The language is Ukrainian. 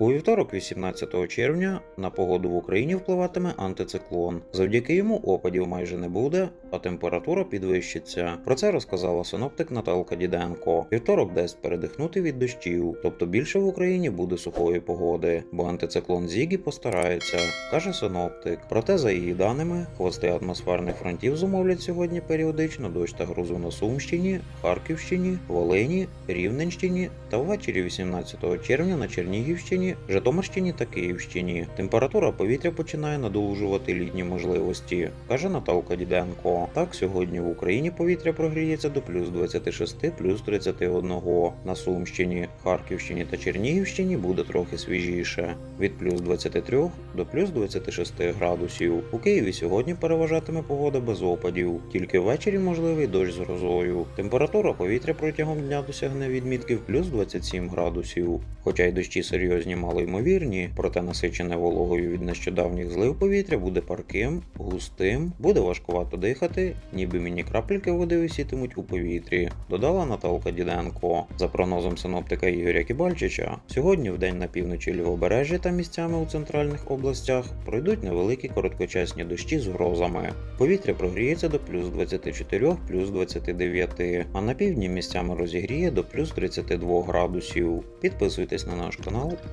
У вівторок, 18 червня, на погоду в Україні впливатиме антициклон. Завдяки йому опадів майже не буде, а температура підвищиться. Про це розказала синоптик Наталка Діденко. Вівторок дасть передихнути від дощів, тобто більше в Україні буде сухої погоди, бо антициклон Зігі постарається, каже синоптик. Проте, за її даними, хвости атмосферних фронтів зумовлять сьогодні періодично дощ та грозу на Сумщині, Харківщині, Волині, Рівненщині та ввечері 18 червня на Чернігівщині, Житомирщині та Київщині. Температура повітря починає надолужувати літні можливості, каже Наталка Діденко. Так, сьогодні в Україні повітря прогріється до плюс 26, плюс 31. На Сумщині, Харківщині та Чернігівщині буде трохи свіжіше від плюс 23 до плюс 26 градусів. У Києві сьогодні переважатиме погода без опадів, тільки ввечері можливий дощ з грозою. Температура повітря протягом дня досягне відмітки в плюс 27 градусів. Хоча й дощі серйозні малоймовірні, проте насичене вологою від нещодавніх злив повітря буде парким, густим, буде важкувато дихати, ніби міні-крапельки води висітимуть у повітрі, додала Наталка Діденко. За прогнозом синоптика Ігоря Кібальчича, сьогодні в день на півночі лівобережжя та місцями у центральних областях пройдуть невеликі короткочасні дощі з грозами. Повітря прогріється до плюс 24, плюс 29, а на півдні місцями розігріє до плюс 32 градусів. Підписуйтесь на наш канал,